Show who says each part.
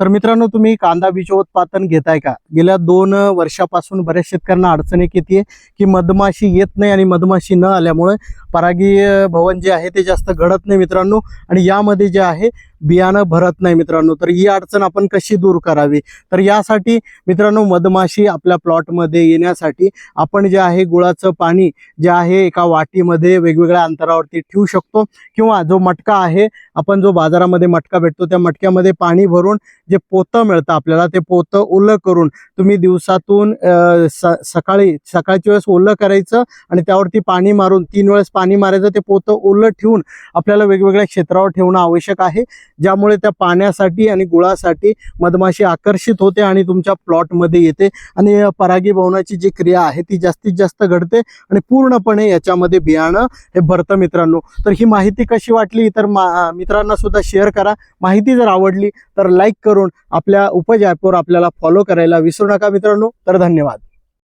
Speaker 1: तर मित्रांनो तुम्ही कांदा बीजोत्पादन घेताय का? गेल्या दोन वर्षापासून बऱ्याच शेतकऱ्यांना अडचण एक येते की मधमाशी येत नाही आणि मधमाशी न आल्यामुळे परागीय भवन जे आहे ते जास्त घडत नाही मित्रांनो. आणि यामध्ये जे आहे बियाणं भरत नाही मित्रांनो. तर ही अडचण आपण कशी दूर करावी? तर यासाठी मित्रांनो मधमाशी आपल्या प्लॉटमध्ये येण्यासाठी आपण जे आहे गुळाचं पाणी जे आहे एका वाटीमध्ये वेगवेगळ्या अंतरावरती ठेवू शकतो. किंवा जो मटका आहे आपण जो बाजारामध्ये मटका भेटतो त्या मटक्यामध्ये पाणी भरून जे पोतं मिळतं आपल्याला ते पोतं ओलं करून तुम्ही दिवसातून स सकाळी सकाळच्या वेळेस ओलं करायचं आणि त्यावरती पाणी मारून तीन वेळेस पाणी मारायचं ते पोतं ओलं ठेवून आपल्याला वेगवेगळ्या क्षेत्रावर ठेवणं आवश्यक आहे. ज्यामुळे त्या पाण्यासाठी आणि गुळासाठी मधमाशी आकर्षित होते आणि तुमच्या प्लॉटमध्ये येते आणि परागीभवनाची जी क्रिया आहे ती जास्तीत जास्त घडते आणि पूर्णपणे याच्यामध्ये बियाणं हे भरतं मित्रांनो. तर ही माहिती कशी वाटली तर मा मित्रांना सुद्धा शेअर करा. माहिती जर आवडली तर लाईक करून आपल्या उपज ॲपवर आपल्याला फॉलो करायला विसरू नका मित्रांनो. तर धन्यवाद.